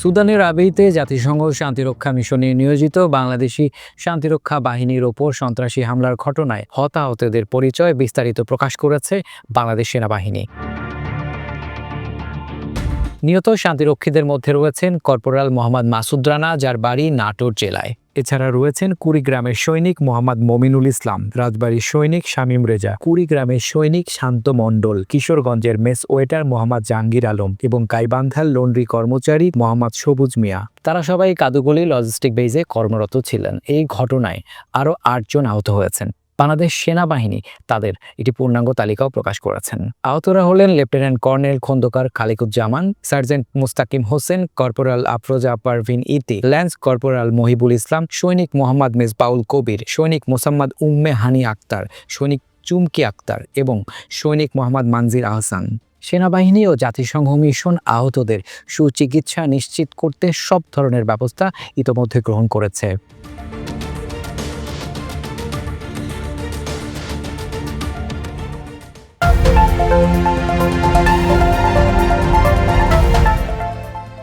সুদানের আবেইতে জাতিসংঘ শান্তিরক্ষা মিশনে নিয়োজিত বাংলাদেশি শান্তিরক্ষা বাহিনীর ওপর সন্ত্রাসী হামলার ঘটনায় হতাহতদের পরিচয় বিস্তারিত প্রকাশ করেছে বাংলাদেশ সেনাবাহিনী। নিহত শান্তিরক্ষীদের মধ্যে রয়েছেন কর্পোরাল মোহাম্মদ মাসুদ রানা, যার বাড়ি নাটোর জেলায়। এছাড়া রয়েছেন কুড়িগ্রামের সৈনিক মোহাম্মদ মমিনুল ইসলাম, রাজবাড়ির সৈনিক শামীম রেজা, কুড়িগ্রামের সৈনিক শান্ত মণ্ডল, কিশোরগঞ্জের মেস ওয়েটার মোহাম্মদ জাহাঙ্গীর আলম এবং গাইবান্ধার লন্ড্রি কর্মচারী মোহাম্মদ সবুজ মিয়া। তারা সবাই কাদুগুলি লজিস্টিক বেজে কর্মরত ছিলেন। এই ঘটনায় আরও আটজন আহত হয়েছেন। বাংলাদেশ সেনাবাহিনী তাদের একটি পূর্ণাঙ্গ তালিকাও প্রকাশ করেছেন। আহতরা হলেন lieutenant colonel Khondokar Khaliquzzaman, sergeant Mustakim Hossain, corporal Afroza Parvin Iti, lance corporal Mohibul ইসলাম, সৈনিক মোহাম্মদ মেজবাউল কবির, সৈনিক মোসাম্মদ উম্মে হানি আক্তার, সৈনিক চুমকি আক্তার এবং সৈনিক মোহাম্মদ মানজির আহসান। সেনাবাহিনী ও জাতিসংঘ মিশন আহতদের সুচিকিৎসা নিশ্চিত করতে সব ধরনের ব্যবস্থা ইতোমধ্যে গ্রহণ করেছে।